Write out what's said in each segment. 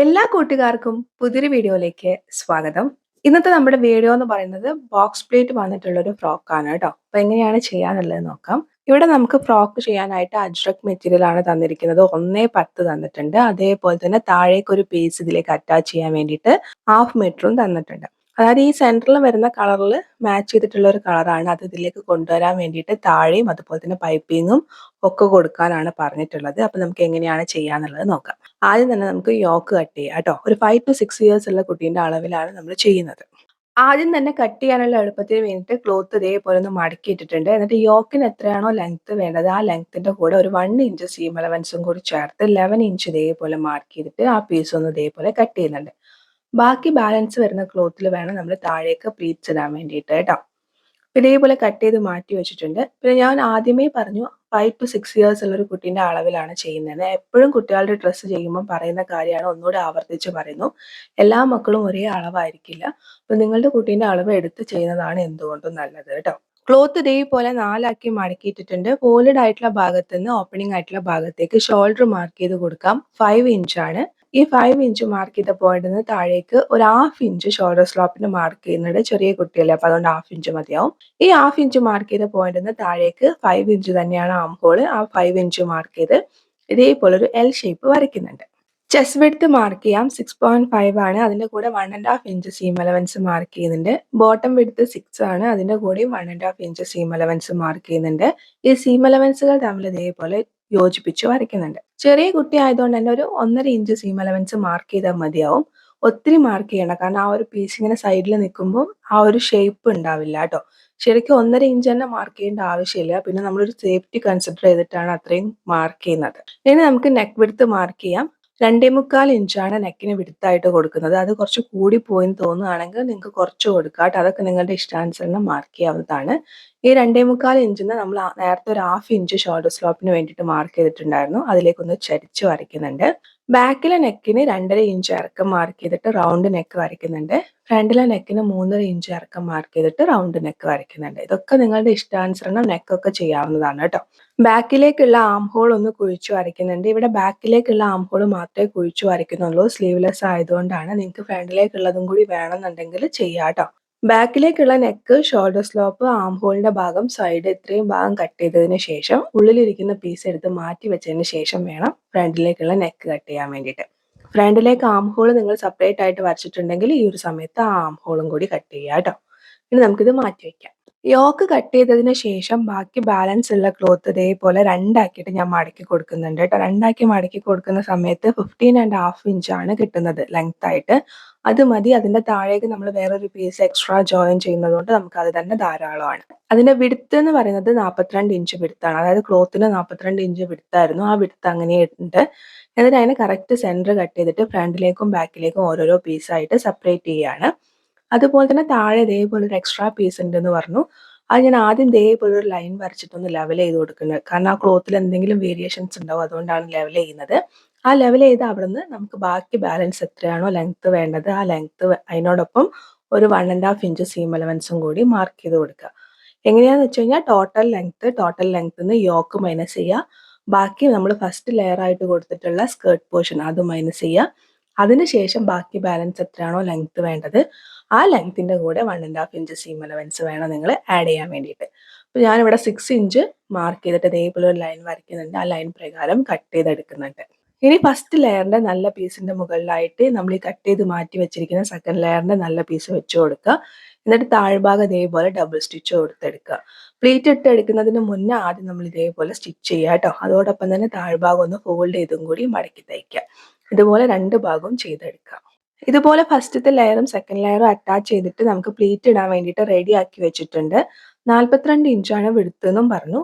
എല്ലാ കൂട്ടുകാർക്കും പുതിയൊരു വീഡിയോയിലേക്ക് സ്വാഗതം. ഇന്നത്തെ നമ്മുടെ വീഡിയോ എന്ന് പറയുന്നത് ബോക്സ് പ്ലേറ്റ് വന്നിട്ടുള്ള ഒരു ഫ്രോക്കാണ് കേട്ടോ. അപ്പൊ എങ്ങനെയാണ് ചെയ്യാനുള്ളത് നോക്കാം. ഇവിടെ നമുക്ക് ഫ്രോക്ക് ചെയ്യാനായിട്ട് അജ്രക് മെറ്റീരിയൽ ആണ് തന്നിരിക്കുന്നത്. ഒന്നേ പത്ത് തന്നിട്ടുണ്ട്. അതേപോലെ തന്നെ താഴേക്ക് ഒരു പീസ് ഇതിലേക്ക് അറ്റാച്ച് ചെയ്യാൻ വേണ്ടിയിട്ട് ഹാഫ് മീറ്ററും തന്നിട്ടുണ്ട്. അതായത് ഈ സെന്ററിൽ വരുന്ന കളറിൽ മാച്ച് ചെയ്തിട്ടുള്ള ഒരു കളറാണ് അത് ഇതിലേക്ക് കൊണ്ടുവരാൻ വേണ്ടിയിട്ട് താഴെയും അതുപോലെ തന്നെ പൈപ്പിങ്ങും ഒക്കെ കൊടുക്കാനാണ് പറഞ്ഞിട്ടുള്ളത്. അപ്പൊ നമുക്ക് എങ്ങനെയാണ് ചെയ്യാന്നുള്ളത് നോക്കാം. ആദ്യം തന്നെ നമുക്ക് യോക്ക് കട്ട് ചെയ്യാം കേട്ടോ. ഒരു ഫൈവ് ടു സിക്സ് ഇയേഴ്സ് ഉള്ള കുട്ടീന്റെ അളവിലാണ് നമ്മൾ ചെയ്യുന്നത്. ആദ്യം തന്നെ കട്ട് ചെയ്യാനുള്ള എളുപ്പത്തിന് വേണ്ടിയിട്ട് ക്ലോത്ത് ഇതേപോലെ ഒന്ന് മടക്കി ഇട്ടിട്ടുണ്ട്. എന്നിട്ട് യോക്കിന് എത്രയാണോ ലെങ്ത് വേണ്ടത് ആ ലെങ്ത്തിന്റെ കൂടെ ഒരു വൺ ഇഞ്ച് സീം അലവൻസും കൂടി ചേർത്ത് ലെവൻ ഇഞ്ച് ഇതേപോലെ മാർക്ക് ചെയ്തിട്ട് ആ പീസ് ഒന്ന് ഇതേപോലെ കട്ട് ചെയ്യുന്നുണ്ട്. ബാക്കി ബാലൻസ് വരുന്ന ക്ലോത്തിൽ വേണം നമ്മൾ താഴേക്ക് പ്ലീറ്റ്സ് ഇടാൻ വേണ്ടിയിട്ട് കേട്ടോ. ഇതേപോലെ കട്ട് ചെയ്ത് മാറ്റി വെച്ചിട്ടുണ്ട്. പിന്നെ ഞാൻ ആദ്യമേ പറഞ്ഞു ഫൈവ് ടു സിക്സ് ഇയേഴ്സ് ഉള്ള ഒരു കുട്ടീന്റെ അളവിലാണ് ചെയ്യുന്നത്. എപ്പോഴും കുട്ടികളുടെ ഡ്രസ്സ് ചെയ്യുമ്പോൾ പറയുന്ന കാര്യമാണ് ഒന്നുകൂടെ ആവർത്തിച്ച് പറയുന്നു. എല്ലാ മക്കളും ഒരേ അളവായിരിക്കില്ല. അപ്പം നിങ്ങളുടെ കുട്ടീന്റെ അളവ് എടുത്ത് ചെയ്യുന്നതാണ് എന്തുകൊണ്ടും നല്ലത് കേട്ടോ. ക്ലോത്ത് ഇതേപോലെ നാലാക്കി മടക്കിയിട്ടിട്ടുണ്ട്. ഫോൾഡ് ആയിട്ടുള്ള ഭാഗത്ത് നിന്ന് ഓപ്പണിംഗ് ആയിട്ടുള്ള ഭാഗത്തേക്ക് ഷോൾഡർ മാർക്ക് ചെയ്ത് കൊടുക്കാം. ഫൈവ് ഇഞ്ചാണ് ഈ ഫൈവ് ഇഞ്ച് മാർക്ക് ചെയ്ത പോയിന്റിൽ നിന്ന് താഴേക്ക് ഒരു ഹാഫ് ഇഞ്ച് ഷോൾഡർ സ്ലോപ്പിന് മാർക്ക് ചെയ്യുന്നുണ്ട് ചെറിയ കുട്ടിയല്ലേ? അപ്പൊ അതുകൊണ്ട് ഹാഫ് ഇഞ്ച് മതിയാവും. ഈ ഹാഫ് ഇഞ്ച് മാർക്ക് ചെയ്ത പോയിന്റിൽ നിന്ന് താഴേക്ക് ഫൈവ് ഇഞ്ച് തന്നെയാണ് ആം ഹോൾ ആ ഫൈവ് ഇഞ്ച് മാർക്ക് ചെയ്ത് ഇതേപോലെ ഒരു എൽ ഷേപ്പ് വരയ്ക്കുന്നുണ്ട്. ചെസ് വെടുത്ത് മാർക്ക് ചെയ്യാം. സിക്സ് പോയിന്റ് ഫൈവ് ആണ്. അതിന്റെ കൂടെ one and half inch seam allowance mark ചെയ്യുന്നുണ്ട്. ബോട്ടം വെടുത്ത് സിക്സ് ആണ്. അതിന്റെ കൂടെയും one and half inch seam allowance mark ചെയ്യുന്നുണ്ട്. ഈ സീം അലവൻസുകൾ തമ്മിൽ ഇതേപോലെ യോജിപ്പിച്ച് വരയ്ക്കുന്നുണ്ട്. ചെറിയ കുട്ടി ആയതുകൊണ്ട് തന്നെ ഒരു ഒന്നര ഇഞ്ച് സീം അലവൻസ് മാർക്ക് ചെയ്താൽ മതിയാവും. ഒത്തിരി മാർക്ക് ചെയ്യണം കാരണം ആ ഒരു പീസ് ഇങ്ങനെ സൈഡിൽ നിൽക്കുമ്പോൾ ആ ഒരു ഷേപ്പ് ഉണ്ടാവില്ല കേട്ടോ. ശരിക്കും ഒന്നര ഇഞ്ച് തന്നെ മാർക്ക് ചെയ്യേണ്ട ആവശ്യമില്ല. പിന്നെ നമ്മളൊരു സേഫ്റ്റി കൺസിഡർ ചെയ്തിട്ടാണ് അത്രയും മാർക്ക് ചെയ്യുന്നത്. ഇനി നമുക്ക് നെക്ക് വിടുത്ത് മാർക്ക് ചെയ്യാം. രണ്ടേ മുക്കാൽ ഇഞ്ചാണ് നെക്കിന് വിടുത്തായിട്ട് കൊടുക്കുന്നത്. അത് കുറച്ച് കൂടി പോയെന്ന് തോന്നുകയാണെങ്കിൽ നിങ്ങൾക്ക് കുറച്ച് കൊടുക്കാം അതൊക്കെ നിങ്ങളുടെ ഇഷ്ടാനുസരണം മാർക്ക് ചെയ്യാവുന്നതാണ്. ഈ രണ്ടേ മുക്കാൽ ഇഞ്ചിന് നമ്മൾ നേരത്തെ ഒരു ഹാഫ് ഇഞ്ച് ഷോൾഡർ സ്ലോപ്പിന് വേണ്ടിയിട്ട് മാർക്ക് ചെയ്തിട്ടുണ്ടായിരുന്നു. അതിലേക്കൊന്ന് ചരിച്ച് വരയ്ക്കുന്നുണ്ട്. ബാക്കിലെ നെക്കിന് രണ്ടര ഇഞ്ച് ഇറക്കം മാർക്ക് ചെയ്തിട്ട് റൗണ്ട് നെക്ക് വരയ്ക്കുന്നുണ്ട്. ഫ്രണ്ടിലെ നെക്കിന് മൂന്നര ഇഞ്ച് ഇറക്കം മാർക്ക് ചെയ്തിട്ട് റൗണ്ട് നെക്ക് വരയ്ക്കുന്നുണ്ട്. ഇതൊക്കെ നിങ്ങളുടെ ഇഷ്ടാനുസരണം നെക്കൊക്കെ ചെയ്യാവുന്നതാണ് കേട്ടോ. ബാക്കിലേക്കുള്ള ആം ഹോൾ ഒന്ന് കുഴിച്ചു വരയ്ക്കുന്നുണ്ട്. ഇവിടെ ബാക്കിലേക്കുള്ള ആം ഹോൾ മാത്രമേ കുഴിച്ചു വരയ്ക്കുന്നുള്ളൂ. സ്ലീവ്ലെസ് ആയതുകൊണ്ടാണ് നിങ്ങൾക്ക് ഫ്രണ്ടിലേക്കുള്ളതും കൂടി വേണമെന്നുണ്ടെങ്കിൽ ചെയ്യാം കേട്ടോ. ബാക്കിലേക്കുള്ള നെക്ക് ഷോൾഡർ സ്ലോപ്പ് ആം ഹോളിന്റെ ഭാഗം സൈഡ് ഇത്രയും ഭാഗം കട്ട് ചെയ്തതിന് ശേഷം ഉള്ളിലിരിക്കുന്ന പീസ് എടുത്ത് മാറ്റി വെച്ചതിന് ശേഷം വേണം ഫ്രണ്ടിലേക്കുള്ള നെക്ക് കട്ട് ചെയ്യാൻ വേണ്ടിയിട്ട്. ഫ്രണ്ടിലേക്ക് ആം ഹോൾ നിങ്ങൾ സെപ്പറേറ്റ് ആയിട്ട് വരച്ചിട്ടുണ്ടെങ്കിൽ ഈ ഒരു സമയത്ത് ആ ഹോളും കൂടി കട്ട് ചെയ്യാം കേട്ടോ ഇനി നമുക്കിത് മാറ്റി വെക്കാം. യോക്ക് കട്ട് ചെയ്തതിന് ശേഷം ബാക്കി ബാലൻസ് ഉള്ള ക്ലോത്ത് ഇതേപോലെ രണ്ടാക്കിയിട്ട് ഞാൻ മടക്കി കൊടുക്കുന്നുണ്ട് കേട്ടോ. രണ്ടാക്കി മടക്കി കൊടുക്കുന്ന സമയത്ത് ഫിഫ്റ്റീൻ ആൻഡ് ഹാഫ് ഇഞ്ചാണ് കിട്ടുന്നത് ലെങ്ത് ആയിട്ട്. അത് മതി. അതിന്റെ താഴേക്ക് നമ്മൾ വേറൊരു പീസ് എക്സ്ട്രാ ജോയിൻ ചെയ്യുന്നതുകൊണ്ട് നമുക്ക് അത് തന്നെ ധാരാളമാണ്. അതിന്റെ വിടുത്ത് എന്ന് പറയുന്നത് നാൽപ്പത്തിരണ്ട് ഇഞ്ച് വിടുത്താണ് അതായത് ക്ലോത്തിന് നാൽപ്പത്തിരണ്ട് ഇഞ്ച് വിടുത്തായിരുന്നു ആ വിടുത്ത് അങ്ങനെ ഉണ്ട് എന്നിട്ട് അതിനെ കറക്റ്റ് സെന്റർ കട്ട് ചെയ്തിട്ട് ഫ്രണ്ടിലേക്കും ബാക്കിലേക്കും ഓരോരോ പീസായിട്ട് സെപ്പറേറ്റ് ചെയ്യാണ്. അതുപോലെ തന്നെ താഴെ ഇതേപോലെ ഒരു എക്സ്ട്രാ പീസ് ഉണ്ടെന്ന് പറഞ്ഞു. അത് ഞാൻ ആദ്യം ഇതേപോലെ ഒരു ലൈൻ വരച്ചിട്ടൊന്ന് ലെവൽ ചെയ്ത് കൊടുക്കുന്നത്. കാരണം ആ ക്ലോത്തിൽ എന്തെങ്കിലും വേരിയേഷൻസ് ഉണ്ടാവും അതുകൊണ്ടാണ് ലെവൽ ചെയ്യുന്നത്. ആ ലെവൽ ചെയ്ത് അവിടുന്ന് നമുക്ക് ബാക്കി ബാലൻസ് എത്രയാണോ ലെങ്ത് വേണ്ടത് ആ ലെങ്ത് അതിനോടൊപ്പം ഒരു one and half inch seam അലവൻസും കൂടി മാർക്ക് ചെയ്ത് കൊടുക്കുക. എങ്ങനെയാന്ന് വെച്ച് കഴിഞ്ഞാൽ ടോട്ടൽ ലെങ്ത്ത് ടോട്ടൽ ലെങ്ത്ത് നിന്ന് യോക്ക് മൈനസ് ചെയ്യുക. ബാക്കി നമ്മൾ ഫസ്റ്റ് ലെയർ ആയിട്ട് കൊടുത്തിട്ടുള്ള സ്കേർട്ട് പോർഷൻ അത് മൈനസ് ചെയ്യുക. അതിനുശേഷം ബാക്കി ബാലൻസ് എത്രയാണോ ലെങ്ത്ത് വേണ്ടത് ആ ലെങ്ത്തിന്റെ കൂടെ one and half inch seam allowance വേണം നിങ്ങൾ ആഡ് ചെയ്യാൻ വേണ്ടിയിട്ട്. അപ്പോൾ ഞാനിവിടെ സിക്സ് ഇഞ്ച് മാർക്ക് ചെയ്തിട്ട് ഇതേപോലെ ഒരു ലൈൻ വരയ്ക്കുന്നുണ്ട്. ആ ലൈൻ പ്രകാരം കട്ട് ചെയ്തെടുക്കുന്നുണ്ട്. ഇനി ഫസ്റ്റ് ലെയറിന്റെ നല്ല പീസിന്റെ മുകളിലായിട്ട് നമ്മൾ ഈ കട്ട് ചെയ്ത് മാറ്റി വെച്ചിരിക്കുന്ന സെക്കൻഡ് ലെയറിന്റെ നല്ല പീസ് വെച്ച് കൊടുക്കുക. എന്നിട്ട് താഴ്ഭാഗം ഇതേപോലെ ഡബിൾ സ്റ്റിച്ച് കൊടുത്തെടുക്കുക പ്ലീറ്റ് ഇട്ട് എടുക്കുന്നതിന് മുന്നേ ആദ്യം നമ്മൾ ഇതേപോലെ സ്റ്റിച്ച് ചെയ്യുക കേട്ടോ. അതോടൊപ്പം തന്നെ താഴ്ഭാഗം ഒന്ന് ഫോൾഡ് ചെയ്തും കൂടി മടക്കി തയ്ക്കുക. ഇതുപോലെ രണ്ട് ഭാഗവും ചെയ്തെടുക്കുക. ഇതുപോലെ ഫസ്റ്റത്തെ ലെയറും സെക്കൻഡ് ലെയറും അറ്റാച്ച് ചെയ്തിട്ട് നമുക്ക് പ്ലീറ്റ് ഇടാൻ വേണ്ടിയിട്ട് റെഡി ആക്കി വെച്ചിട്ടുണ്ട്. നാൽപ്പത്തിരണ്ട് ഇഞ്ചാണ് വിടുത്തെന്നും പറഞ്ഞു.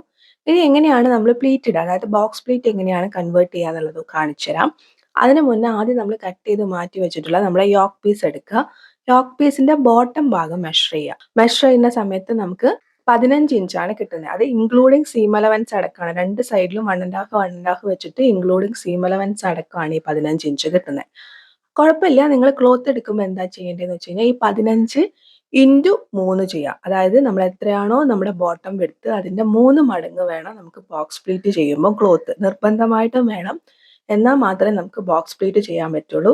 ഇനി എങ്ങനെയാണ് നമ്മൾ പ്ലീറ്റ് ഇടുക? അതായത് ബോക്സ് പ്ലീറ്റ് എങ്ങനെയാണ് കൺവേർട്ട് ചെയ്യുക എന്നുള്ളത് കാണിച്ചു തരാം. അതിന് മുന്നേ ആദ്യം നമ്മൾ കട്ട് ചെയ്ത് മാറ്റി വെച്ചിട്ടുള്ള നമ്മളെ യോക്ക് പീസ് എടുക്കുക. യോക്ക് പീസിന്റെ ബോട്ടം ഭാഗം മെഷർ ചെയ്യുക. മെഷർ ചെയ്യുന്ന സമയത്ത് നമുക്ക് പതിനഞ്ച് ഇഞ്ചാണ് കിട്ടുന്നത്. അത് ഇൻക്ലൂഡിങ് സീം അലവൻസ് അടക്കമാണ്. രണ്ട് സൈഡിലും one and half one and half വെച്ചിട്ട് ഇൻക്ലൂഡിങ് സീം അലവൻസ് അടക്കമാണ് ഈ പതിനഞ്ച് ഇഞ്ച് കിട്ടുന്നത്. കുഴപ്പമില്ല. നിങ്ങൾ ക്ലോത്ത് എടുക്കുമ്പോൾ എന്താ ചെയ്യേണ്ടതെന്ന് വെച്ച് കഴിഞ്ഞാൽ ഈ പതിനഞ്ച് ഇന്റു മൂന്ന് ചെയ്യുക അതായത് നമ്മൾ എത്രയാണോ നമ്മുടെ ബോട്ടം വെടുത്ത് അതിന്റെ മൂന്ന് മടങ്ങ് വേണം നമുക്ക് ബോക്സ് പ്ലീറ്റ് ചെയ്യുമ്പോൾ ക്ലോത്ത്. നിർബന്ധമായിട്ടും വേണം. എന്നാൽ മാത്രമേ നമുക്ക് ബോക്സ് പ്ലീറ്റ് ചെയ്യാൻ പറ്റുള്ളൂ.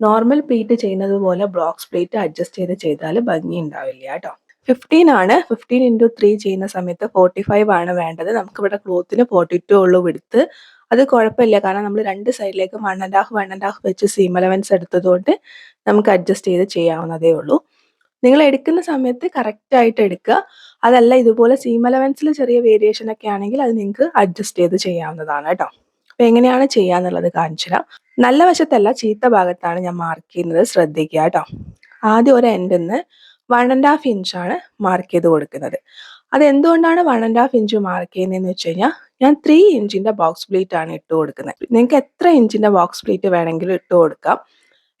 നോർമൽ പ്ലീറ്റ് ചെയ്യുന്നത് പോലെ ബ്ലോക്സ് പ്ലീറ്റ് അഡ്ജസ്റ്റ് ചെയ്ത് ചെയ്താൽ ഭംഗി ഉണ്ടാവില്ല കേട്ടോ. ഫിഫ്റ്റീൻ ആണ്. ഫിഫ്റ്റീൻ ഇന്റു ത്രീ ചെയ്യുന്ന സമയത്ത് ഫോർട്ടി ഫൈവ് ആണ് വേണ്ടത്. നമുക്കിവിടെ ക്ലോത്തിന് ഫോർട്ടി ടു ഉള്ളൂ വിടുത്ത് അത് കുഴപ്പമില്ല. കാരണം നമ്മൾ രണ്ട് സൈഡിലേക്കും one and half one and half വെച്ച് സീം അലവൻസ് എടുത്തതുകൊണ്ട് നമുക്ക് അഡ്ജസ്റ്റ് ചെയ്ത് ചെയ്യാവുന്നതേ ഉള്ളൂ. നിങ്ങൾ എടുക്കുന്ന സമയത്ത് കറക്റ്റ് ആയിട്ട് എടുക്കുക. അതല്ല ഇതുപോലെ സീം അലവൻസിൽ ചെറിയ വേരിയേഷൻ ഒക്കെ ആണെങ്കിൽ അത് നിങ്ങൾക്ക് അഡ്ജസ്റ്റ് ചെയ്ത് ചെയ്യാവുന്നതാണ് കേട്ടോ. അപ്പൊ എങ്ങനെയാണ് ചെയ്യാന്നുള്ളത് കാണിച്ചു നല്ല വശത്തല്ല ചീത്ത ഭാഗത്താണ് ഞാൻ മാർക്ക് ചെയ്യുന്നത്. ശ്രദ്ധിക്കുക കേട്ടോ. ആദ്യം ഒരു എൻഡിൽ നിന്ന് വൺ ആൻഡ് ഹാഫ് ഇഞ്ചാണ് മാർക്ക് ചെയ്ത് കൊടുക്കുന്നത്. അത് എന്തുകൊണ്ടാണ് one and half inch mark ചെയ്യുന്നതെന്ന് വെച്ച് കഴിഞ്ഞാൽ ഞാൻ ത്രീ ഇഞ്ചിന്റെ ബോക്സ് പ്ലേറ്റ് ആണ് ഇട്ട് കൊടുക്കുന്നത്. നിങ്ങൾക്ക് എത്ര ഇഞ്ചിന്റെ ബോക്സ് പ്ലേറ്റ് വേണമെങ്കിലും ഇട്ട് കൊടുക്കാം.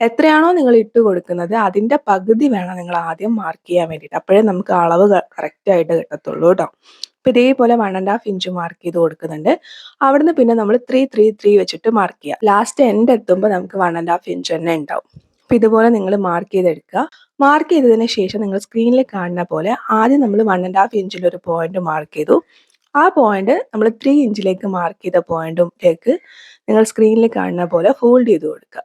എത്രയാണോ നിങ്ങൾ ഇട്ട് കൊടുക്കുന്നത് അതിന്റെ പകുതി വേണം നിങ്ങൾ ആദ്യം മാർക്ക് ചെയ്യാൻ വേണ്ടിയിട്ട്. അപ്പോഴേ നമുക്ക് അളവ് കറക്റ്റ് ആയിട്ട് കിട്ടത്തുള്ളൂ കേട്ടോ അപ്പൊ ഇതേപോലെ one and half inch mark ചെയ്ത് കൊടുക്കുന്നുണ്ട്. അവിടുന്ന് പിന്നെ നമ്മൾ ത്രീ ത്രീ ത്രീ വെച്ചിട്ട് മാർക്ക് ചെയ്യുക ലാസ്റ്റ് എൻഡ് എത്തുമ്പോൾ നമുക്ക് വൺ ആൻഡ് ഹാഫ് ഇഞ്ച് തന്നെ ഉണ്ടാവും. അപ്പൊ ഇതുപോലെ നിങ്ങൾ മാർക്ക് ചെയ്തെടുക്കുക. മാർക്ക് ചെയ്തതിന് ശേഷം നിങ്ങൾ സ്ക്രീനിൽ കാണുന്ന പോലെ ആദ്യം നമ്മൾ വൺ ആൻഡ് ഹാഫ് ഇഞ്ചിൽ ഒരു പോയിന്റ് മാർക്ക് ചെയ്തു. ആ പോയിന്റ് നമ്മൾ ത്രീ ഇഞ്ചിലേക്ക് മാർക്ക് ചെയ്ത പോയിന്റിലേക്ക് നിങ്ങൾ സ്ക്രീനിൽ കാണുന്ന പോലെ ഫോൾഡ് ചെയ്ത് കൊടുക്കുക.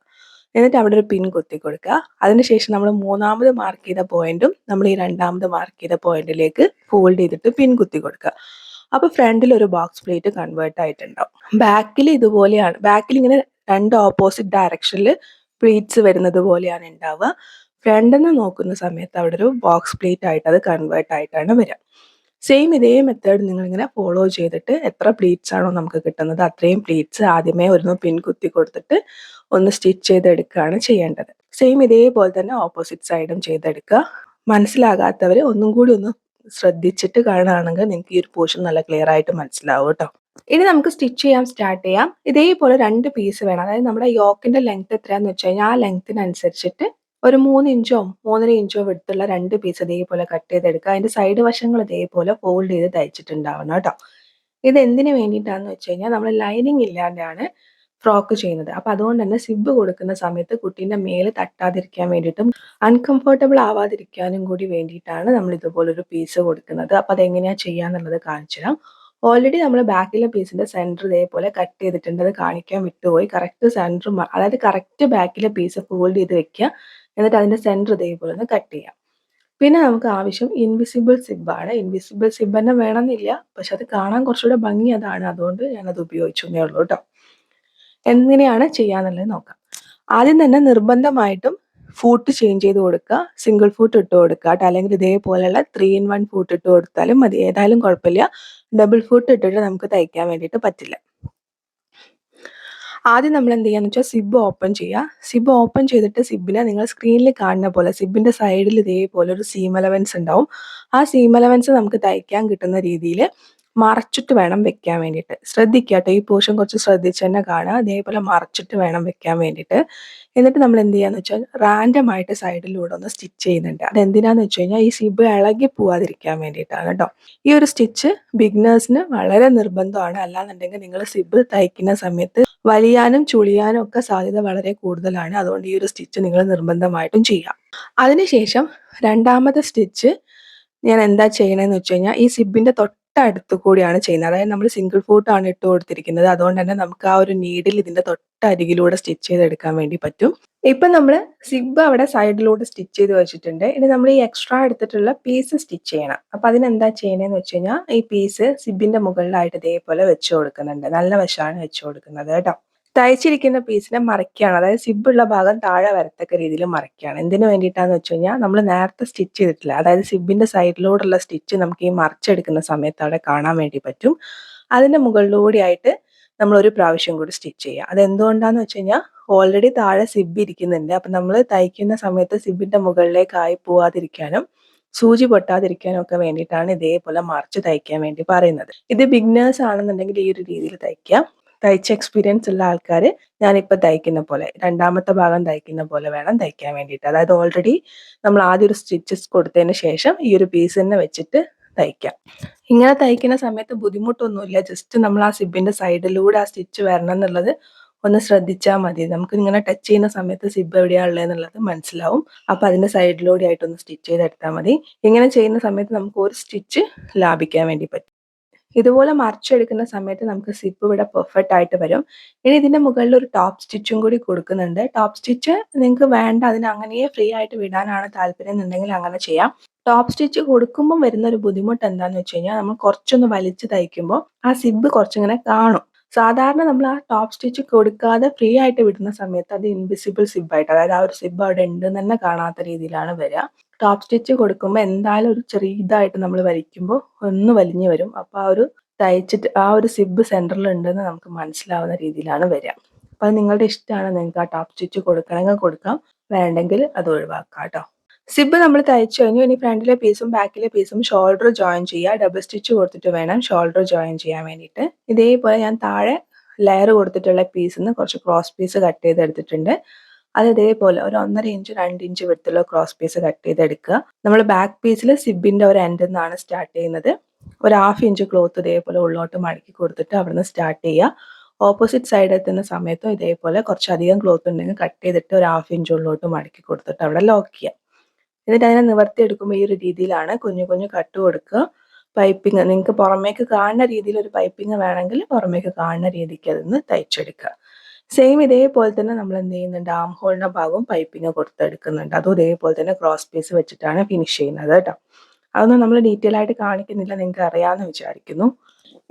എന്നിട്ട് അവിടെ ഒരു പിൻ കുത്തി കൊടുക്കുക. അതിനുശേഷം നമ്മൾ മൂന്നാമത് മാർക്ക് ചെയ്ത പോയിന്റും നമ്മൾ ഈ രണ്ടാമത് മാർക്ക് ചെയ്ത പോയിന്റിലേക്ക് ഫോൾഡ് ചെയ്തിട്ട് പിൻ കുത്തി കൊടുക്കുക. അപ്പോൾ ഫ്രണ്ടിൽ ഒരു ബോക്സ് പ്ലേറ്റ് കൺവേർട്ട് ആയിട്ടുണ്ടാവും. ബാക്കിൽ ഇതുപോലെയാണ്. ബാക്കിൽ ഇങ്ങനെ രണ്ട് ഓപ്പോസിറ്റ് ഡയറക്ഷനിൽ പ്ലീറ്റ്സ് വരുന്നത് പോലെയാണ് ഉണ്ടാവുക ഫ്രണ്ടിൽ നിന്ന് നോക്കുന്ന സമയത്ത് അവിടെ ഒരു ബോക്സ് പ്ലേറ്റ് ആയിട്ട് അത് കൺവേർട്ട് ആയിട്ടാണ് വരിക. സെയിം ഇതേ മെത്തേഡ് നിങ്ങളിങ്ങനെ ഫോളോ ചെയ്തിട്ട് എത്ര പ്ലീറ്റ്സ് ആണോ നമുക്ക് കിട്ടുന്നത് അത്രയും പ്ലീറ്റ്സ് ആദ്യമേ ഒരു പിൻ കുത്തി കൊടുത്തിട്ട് ഒന്ന് സ്റ്റിച്ച് ചെയ്തെടുക്കുകയാണ് ചെയ്യേണ്ടത്. സെയിം ഇതേപോലെ തന്നെ ഓപ്പോസിറ്റ് സൈഡും ചെയ്തെടുക്കുക. മനസ്സിലാകാത്തവർ ഒന്നും കൂടി ഒന്ന് ശ്രദ്ധിച്ചിട്ട് കാണുകയാണെങ്കിൽ നിങ്ങൾക്ക് ഈ ഒരു പോർഷൻ നല്ല ക്ലിയർ ആയിട്ട് മനസ്സിലാവും കേട്ടോ ഇനി നമുക്ക് സ്റ്റിച്ച് ചെയ്യാൻ സ്റ്റാർട്ട് ചെയ്യാം. ഇതേപോലെ രണ്ട് പീസ് വേണം. അതായത് നമ്മുടെ യോക്കിന്റെ ലെങ്ത് എത്രയാന്ന് വെച്ച് കഴിഞ്ഞാൽ ആ ലെങ്ത്തിനനുസരിച്ചിട്ട് ഒരു മൂന്ന് ഇഞ്ചോ മൂന്നര ഇഞ്ചോ വിടുത്തുള്ള രണ്ട് പീസ് ഇതേപോലെ കട്ട് ചെയ്തെടുക്കുക. അതിന്റെ സൈഡ് വശങ്ങൾ ഇതേപോലെ ഫോൾഡ് ചെയ്ത് തയ്ച്ചിട്ടുണ്ടാവണം കേട്ടോ ഇത് എന്തിനു വേണ്ടിയിട്ടാന്ന് വെച്ച് കഴിഞ്ഞാൽ നമ്മൾ ലൈനിങ് ഇല്ലാണ്ടാണ് ഫ്രോക്ക് ചെയ്യുന്നത്. അപ്പൊ അതുകൊണ്ട് തന്നെ സിബ് കൊടുക്കുന്ന സമയത്ത് കുട്ടീന്റെ മേലെ തട്ടാതിരിക്കാൻ വേണ്ടിയിട്ടും അൺകംഫർട്ടബിൾ ആവാതിരിക്കാനും കൂടി വേണ്ടിയിട്ടാണ് നമ്മൾ ഇതുപോലൊരു പീസ് കൊടുക്കുന്നത്. അപ്പൊ അതെങ്ങനെയാ ചെയ്യാന്നുള്ളത് കാണിച്ചു തരാം. ഓൾറെഡി നമ്മൾ ബാക്കിലെ പീസിന്റെ സെന്റർ ഇതേപോലെ കട്ട് ചെയ്തിട്ടുണ്ട്. അത് കാണിക്കാൻ വിട്ടുപോയി. കറക്റ്റ് സെന്റർ അതായത് കറക്റ്റ് ബാക്കിലെ പീസ് ഫോൾഡ് ചെയ്ത് വെക്കുക. എന്നിട്ട് അതിന്റെ സെന്റർ ഇതേപോലെ ഒന്ന് കട്ട് ചെയ്യാം. പിന്നെ നമുക്ക് ആവശ്യം ഇൻവിസിബിൾ സിബാണ് ഇൻവിസിബിൾ സിബ് തന്നെ വേണമെന്നില്ല. പക്ഷെ അത് കാണാൻ കുറച്ചുകൂടെ ഭംഗി അതാണ്. അതുകൊണ്ട് ഞാനത് ഉപയോഗിച്ചു എന്നേ ഉള്ളൂ കേട്ടോ. എങ്ങനെയാണ് ചെയ്യാന്നുള്ളത് നോക്കാം. ആദ്യം തന്നെ നിർബന്ധമായിട്ടും ഫൂട്ട് ചേഞ്ച് ചെയ്ത് കൊടുക്കുക. സിംഗിൾ ഫൂട്ട് ഇട്ട് കൊടുക്കുക അല്ലെങ്കിൽ ഇതേപോലെയുള്ള ത്രീ ഇൻ വൺ ഫൂട്ട് ഇട്ട് കൊടുത്താലും മതി. ഏതായാലും കുഴപ്പമില്ല. ഡബിൾ ഫൂട്ട് ഇട്ടിട്ട് നമുക്ക് തയ്ക്കാൻ വേണ്ടിയിട്ട് പറ്റില്ല. ആദ്യം നമ്മൾ എന്ത് ചെയ്യാന്ന് വെച്ചാൽ സിബ് ഓപ്പൺ ചെയ്യുക. സിബ് ഓപ്പൺ ചെയ്തിട്ട് സിബിനെ നിങ്ങൾ സ്ക്രീനിൽ കാണുന്ന പോലെ സിബിന്റെ സൈഡിൽ ഇതേപോലെ ഒരു സീം അലവൻസ് ഉണ്ടാവും. ആ സീം അലവൻസ് നമുക്ക് തയ്ക്കാൻ കിട്ടുന്ന രീതിയിൽ മറച്ചിട്ട് വേണം വെക്കാൻ വേണ്ടിയിട്ട്. ശ്രദ്ധിക്കുക ഈ പോർഷൻ കുറച്ച് ശ്രദ്ധിച്ച് തന്നെ കാണുക. അതേപോലെ മറച്ചിട്ട് വേണം വെക്കാൻ വേണ്ടിയിട്ട്. എന്നിട്ട് നമ്മൾ എന്ത് ചെയ്യാന്ന് വെച്ചാൽ റാൻഡം ആയിട്ട് സൈഡിലൂടെ ഒന്ന് സ്റ്റിച്ച് ചെയ്യുന്നുണ്ട്. അത് എന്തിനാന്ന് വെച്ച് കഴിഞ്ഞാൽ ഈ സിബ് ഇളകി പോവാതിരിക്കാൻ വേണ്ടിയിട്ടാണ് കേട്ടോ. ഈ ഒരു സ്റ്റിച്ച് ബിഗ്നേഴ്സിന് വളരെ നിർബന്ധമാണ്. അല്ലാന്നുണ്ടെങ്കിൽ നിങ്ങൾ സിബ് തയ്ക്കുന്ന സമയത്ത് വലിയാനും ചുളിയാനും ഒക്കെ സാധ്യത വളരെ കൂടുതലാണ്. അതുകൊണ്ട് ഈ ഒരു സ്റ്റിച്ച് നിങ്ങൾ നിർബന്ധമായിട്ടും ചെയ്യാം. അതിനുശേഷം രണ്ടാമത്തെ സ്റ്റിച്ച് ഞാൻ എന്താ ചെയ്യണമെന്ന് വെച്ച് കഴിഞ്ഞാൽ ഈ സിബിന്റെ തൊട്ട് തൊട്ടടുത്ത് കൂടിയാണ് ചെയ്യുന്നത്. അതായത് നമ്മൾ സിംഗിൾ ഫൂട്ടാണ് ഇട്ട് കൊടുത്തിരിക്കുന്നത്. അതുകൊണ്ട് തന്നെ നമുക്ക് ആ ഒരു നീഡിൽ ഇതിന്റെ തൊട്ടരികിലൂടെ സ്റ്റിച്ച് ചെയ്തെടുക്കാൻ വേണ്ടി പറ്റും. ഇപ്പൊ നമ്മൾ സിബ് അവിടെ സൈഡിലൂടെ സ്റ്റിച്ച് ചെയ്ത് വെച്ചിട്ടുണ്ട്. ഇനി നമ്മൾ ഈ എക്സ്ട്രാ എടുത്തിട്ടുള്ള പീസ് സ്റ്റിച്ച് ചെയ്യണം. അപ്പൊ അതിനെന്താ ചെയ്യണേന്ന് വെച്ച് കഴിഞ്ഞാൽ ഈ പീസ് സിബിന്റെ മുകളിലായിട്ട് ഇതേപോലെ വെച്ച് കൊടുക്കുന്നുണ്ട്. നല്ല വശമാണ് വെച്ച് കൊടുക്കുന്നത് കേട്ടോ. തയ്ച്ചിരിക്കുന്ന പീസിനെ മറയ്ക്കുകയാണ് അതായത് സിബുള്ള ഭാഗം താഴെ വരത്തക്ക രീതിയിൽ മറയ്ക്കുകയാണ് എന്തിനു വേണ്ടിയിട്ടാന്ന് വെച്ച് കഴിഞ്ഞാൽ നമ്മൾ നേരത്തെ സ്റ്റിച്ച് ചെയ്തിട്ടില്ല. അതായത് സിബിന്റെ സൈഡിലൂടെയുള്ള സ്റ്റിച്ച് നമുക്ക് ഈ മറച്ചെടുക്കുന്ന സമയത്ത് അവിടെ കാണാൻ വേണ്ടി പറ്റും. അതിന്റെ മുകളിലൂടെ ആയിട്ട് നമ്മൾ ഒരു പ്രാവശ്യം കൂടി സ്റ്റിച്ച് ചെയ്യുക അത് എന്തുകൊണ്ടാന്ന് വെച്ച് കഴിഞ്ഞാൽ ഓൾറെഡി താഴെ സിബ് ഇരിക്കുന്നുണ്ട്. അപ്പൊ നമ്മൾ തയ്ക്കുന്ന സമയത്ത് സിബിന്റെ മുകളിലേക്ക് ആയി പോവാതിരിക്കാനും സൂചി പൊട്ടാതിരിക്കാനും ഒക്കെ വേണ്ടിയിട്ടാണ് ഇതേപോലെ മറിച്ച് തയ്ക്കാൻ വേണ്ടി പറയുന്നത്. ഇത് ബിഗ്നേഴ്സ് ആണെന്നുണ്ടെങ്കിൽ ഈ ഒരു രീതിയിൽ തയ്ക്കാം. തയ്ച്ച എക്സ്പീരിയൻസ് ഉള്ള ആൾക്കാർ ഞാനിപ്പോൾ തയ്ക്കുന്ന പോലെ രണ്ടാമത്തെ ഭാഗം തയ്ക്കുന്ന പോലെ വേണം തയ്ക്കാൻ വേണ്ടിയിട്ട്. അതായത് ഓൾറെഡി നമ്മൾ ആദ്യം ഒരു സ്റ്റിച്ചസ് കൊടുത്തതിന് ശേഷം ഈ ഒരു പീസ് തന്നെ വെച്ചിട്ട് തയ്ക്കാം. ഇങ്ങനെ തയ്ക്കുന്ന സമയത്ത് ബുദ്ധിമുട്ടൊന്നുമില്ല. ജസ്റ്റ് നമ്മൾ ആ സിബിന്റെ സൈഡിലൂടെ ആ സ്റ്റിച്ച് വരണം എന്നുള്ളത് ഒന്ന് ശ്രദ്ധിച്ചാൽ മതി. നമുക്ക് ഇങ്ങനെ ടച്ച് ചെയ്യുന്ന സമയത്ത് സിബ് എവിടെയാണ് എന്നുള്ളത് മനസ്സിലാവും. അപ്പം അതിന്റെ സൈഡിലൂടെ ആയിട്ടൊന്ന് സ്റ്റിച്ച് ചെയ്തെടുത്താൽ മതി. ഇങ്ങനെ ചെയ്യുന്ന സമയത്ത് നമുക്ക് ഒരു സ്റ്റിച്ച് ലാഭിക്കാൻ വേണ്ടി പറ്റും. ഇതുപോലെ മറിച്ചെടുക്കുന്ന സമയത്ത് നമുക്ക് സിപ്പ് ഇവിടെ പെർഫെക്റ്റ് ആയിട്ട് വരും. ഇനി ഇതിന്റെ മുകളിൽ ഒരു ടോപ്പ് സ്റ്റിച്ചും കൂടി കൊടുക്കുന്നുണ്ട്. ടോപ്പ് സ്റ്റിച്ച് നിങ്ങൾക്ക് വേണ്ട അതിന് അങ്ങനെയേ ഫ്രീ ആയിട്ട് വിടാനാണ് താല്പര്യം എന്നുണ്ടെങ്കിൽ അങ്ങനെ ചെയ്യാം. ടോപ്പ് സ്റ്റിച്ച് കൊടുക്കുമ്പോൾ വരുന്ന ഒരു ബുദ്ധിമുട്ട് എന്താണെന്ന് വെച്ച് കഴിഞ്ഞാൽ നമ്മൾ കുറച്ചൊന്ന് വലിച്ച് തയ്ക്കുമ്പോൾ ആ സിബ് കുറച്ചിങ്ങനെ കാണും. സാധാരണ നമ്മൾ ആ ടോപ്പ് സ്റ്റിച്ച് കൊടുക്കാതെ ഫ്രീ ആയിട്ട് വിടുന്ന സമയത്ത് അത് ഇൻവിസിബിൾ സിബായിട്ട് അതായത് ആ ഒരു സിബ് അവിടെ ഉണ്ടെന്ന് തന്നെ കാണാത്ത രീതിയിലാണ് വരിക. ടോപ്പ് സ്റ്റിച്ച് കൊടുക്കുമ്പോൾ എന്തായാലും ഒരു ചെറിയ ഇതായിട്ട് നമ്മൾ വലിക്കുമ്പോൾ ഒന്ന് വലിഞ്ഞു വരും. അപ്പോൾ ആ ഒരു തയ്ച്ചിട്ട് ആ ഒരു സിബ് സെന്ററിൽ ഉണ്ടെന്ന് നമുക്ക് മനസ്സിലാവുന്ന രീതിയിലാണ് വരിക. അപ്പോൾ അത് നിങ്ങളുടെ ഇഷ്ടമാണ്. നിങ്ങൾക്ക് ആ ടോപ്പ് സ്റ്റിച്ച് കൊടുക്കണമെങ്കിൽ കൊടുക്കാം. വേണ്ടെങ്കിൽ അത് ഒഴിവാക്കാം കേട്ടോ. സിബ് നമ്മൾ തയ്ച്ചു കഴിഞ്ഞു. ഇനി ഫ്രണ്ടിലെ പീസും ബാക്കിലെ പീസും ഷോൾഡർ ജോയിൻ ചെയ്യുക. ഡബിൾ സ്റ്റിച്ച് കൊടുത്തിട്ട് വേണം ഷോൾഡർ ജോയിൻ ചെയ്യാൻ വേണ്ടിയിട്ട്. ഇതേപോലെ ഞാൻ താഴെ ലെയർ കൊടുത്തിട്ടുള്ള പീസിൽ നിന്ന് കുറച്ച് ക്രോസ് പീസ് കട്ട് ചെയ്തെടുത്തിട്ടുണ്ട്. അത് ഇതേപോലെ ഒരു ഒന്നര ഇഞ്ച് രണ്ട് ഇഞ്ച് വിടുത്തുള്ള ക്രോസ് പീസ് കട്ട് ചെയ്തെടുക്കുക. നമ്മൾ ബാക്ക് പീസിൽ സിബിന്റെ ഒരു എൻഡിൽ നിന്നാണ് സ്റ്റാർട്ട് ചെയ്യുന്നത്. ഒരു ഹാഫ് ഇഞ്ച് ക്ലോത്ത് ഇതേപോലെ ഉള്ളോട്ട് മടക്കി കൊടുത്തിട്ട് അവിടുന്ന് സ്റ്റാർട്ട് ചെയ്യുക. ഓപ്പോസിറ്റ് സൈഡ് എത്തുന്ന സമയത്തും ഇതേപോലെ കുറച്ചധികം ക്ലോത്ത് ഉണ്ടെങ്കിൽ കട്ട് ചെയ്തിട്ട് ഒരു ഹാഫ് ഇഞ്ച് ഉള്ളോട്ട് മടക്കി കൊടുത്തിട്ട് അവിടെ ലോക്ക് ചെയ്യുക. എന്നിട്ട് അതിനെ നിവർത്തി നിവർത്തിയെടുക്കുമ്പോൾ ഈ ഒരു രീതിയിലാണ് കുഞ്ഞു കുഞ്ഞു കട്ട് കൊടുക്കുക. പൈപ്പിംഗ് നിങ്ങൾക്ക് പുറമേക്ക് കാണുന്ന രീതിയിൽ ഒരു പൈപ്പിംഗ് വേണമെങ്കിൽ പുറമേക്ക് കാണുന്ന രീതിക്ക് അതിന്ന് തയ്ച്ചെടുക്കുക. സെയിം ഇതേപോലെ തന്നെ നമ്മൾ എന്ത് ചെയ്യുന്നുണ്ട് ആം ഹോളിന്റെ ഭാഗവും പൈപ്പിങ് കൊടുത്തെടുക്കുന്നുണ്ട്. അതും ഇതേപോലെ തന്നെ ക്രോസ് പീസ് വെച്ചിട്ടാണ് ഫിനിഷ് ചെയ്യുന്നത് കേട്ടോ. അതൊന്നും നമ്മൾ ഡീറ്റെയിൽ ആയിട്ട് കാണിക്കുന്നില്ല. നിങ്ങൾക്ക് അറിയാമെന്ന് വിചാരിക്കുന്നു.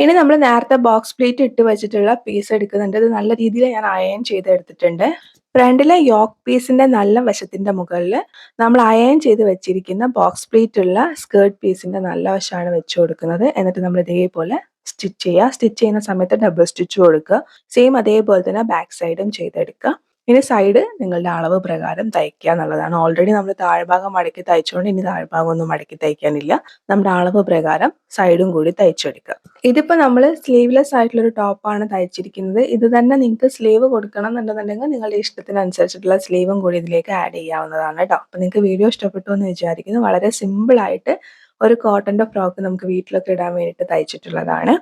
ഇനി നമ്മൾ നേരത്തെ ബോക്സ് പ്ലേറ്റ് ഇട്ട് വെച്ചിട്ടുള്ള പീസ് എടുക്കുന്നുണ്ട്. ഇത് നല്ല രീതിയിൽ ഞാൻ അയൺ ചെയ്തെടുത്തിട്ടുണ്ട്. ഫ്രണ്ടിലെ യോക്ക് പീസിന്റെ നല്ല വശത്തിന്റെ മുകളിൽ നമ്മൾ അയൺ ചെയ്ത് വെച്ചിരിക്കുന്ന ബോക്സ് പ്ലേറ്റ് ഉള്ള സ്കേർട്ട് പീസിന്റെ നല്ല വശമാണ് വെച്ച് കൊടുക്കുന്നത്. എന്നിട്ട് നമ്മൾ ഇതേപോലെ സ്റ്റിച്ച് ചെയ്യുക. സ്റ്റിച്ച് ചെയ്യുന്ന സമയത്ത് ഡബിൾ സ്റ്റിച്ച് കൊടുക്കുക. സെയിം അതേപോലെ തന്നെ ബാക്ക് സൈഡും ചെയ്തെടുക്കുക. ഇനി സൈഡ് നിങ്ങളുടെ അളവ് പ്രകാരം തയ്ക്കുക എന്നുള്ളതാണ്. ഓൾറെഡി നമ്മൾ താഴ്ഭാഗം മടക്കി തയ്ച്ചുകൊണ്ട് ഇനി താഴ്ഭാഗം ഒന്നും മടക്കി തയ്ക്കാനില്ല. നമ്മുടെ അളവ് പ്രകാരം സൈഡും കൂടി തയ്ച്ചെടുക്കുക. ഇതിപ്പോൾ നമ്മൾ സ്ലീവ്ലെസ് ആയിട്ടുള്ള ഒരു ടോപ്പാണ് തയ്ച്ചിരിക്കുന്നത്. ഇത് തന്നെ നിങ്ങൾക്ക് സ്ലീവ് കൊടുക്കണം എന്നുണ്ടെന്നുണ്ടെങ്കിൽ നിങ്ങളുടെ ഇഷ്ടത്തിനനുസരിച്ചിട്ടുള്ള സ്ലീവും കൂടി ഇതിലേക്ക് ആഡ് ചെയ്യാവുന്നതാണ് കേട്ടോ അപ്പം നിങ്ങൾക്ക് വീഡിയോ ഇഷ്ടപ്പെട്ടു എന്ന് വിചാരിക്കുന്നു. വളരെ സിമ്പിളായിട്ട് ഒരു കോട്ടന്റെ ഫ്രോക്ക് നമുക്ക് വീട്ടിലൊക്കെ ഇടാൻ വേണ്ടിയിട്ട് തയ്ച്ചിട്ടുള്ളതാണ്.